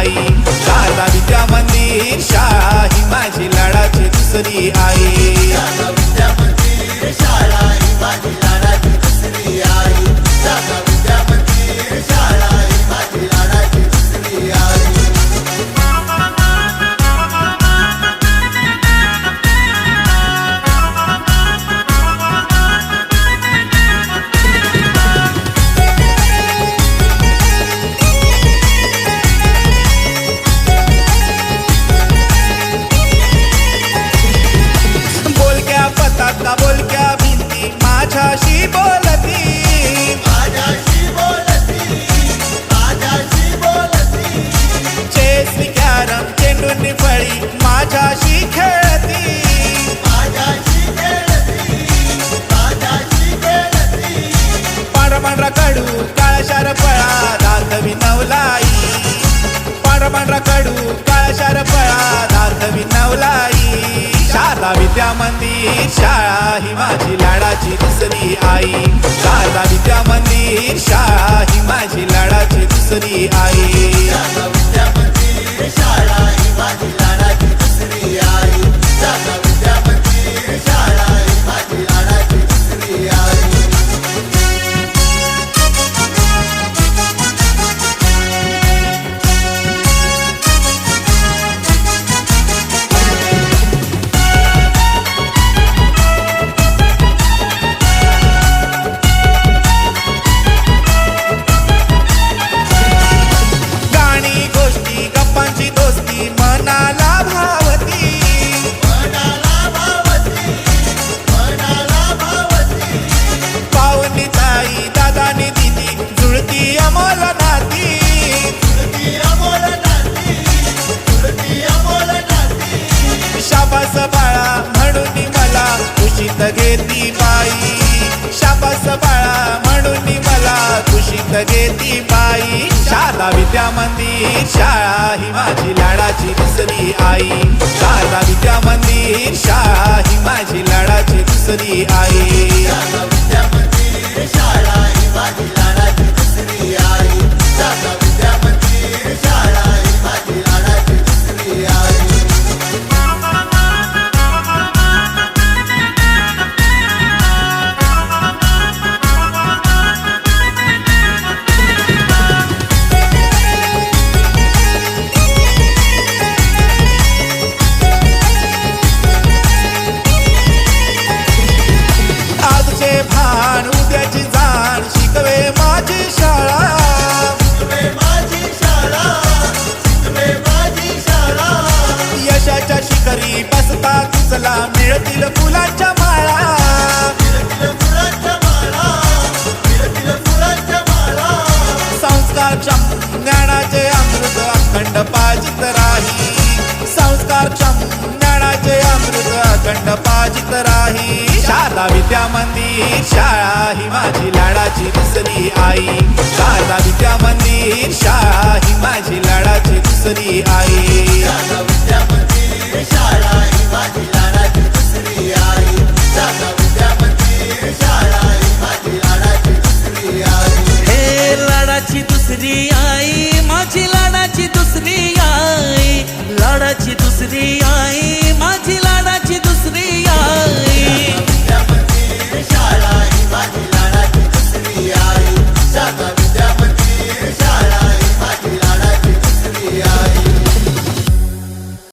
aí. Já sabe ती शाळा ही माझी लाडाची दुसरी आई. त्या शिक घेती बाई. शाला विद्या मंदिर शाळा ही माझी लाडाची दुसरी आई. शाळा विद्या मंदिर शाळा ही माझी लाडाची दुसरी आई. आई शाळा ही माझी लाडाची दिसली आई. शारदा विद्या मंदिर शाळा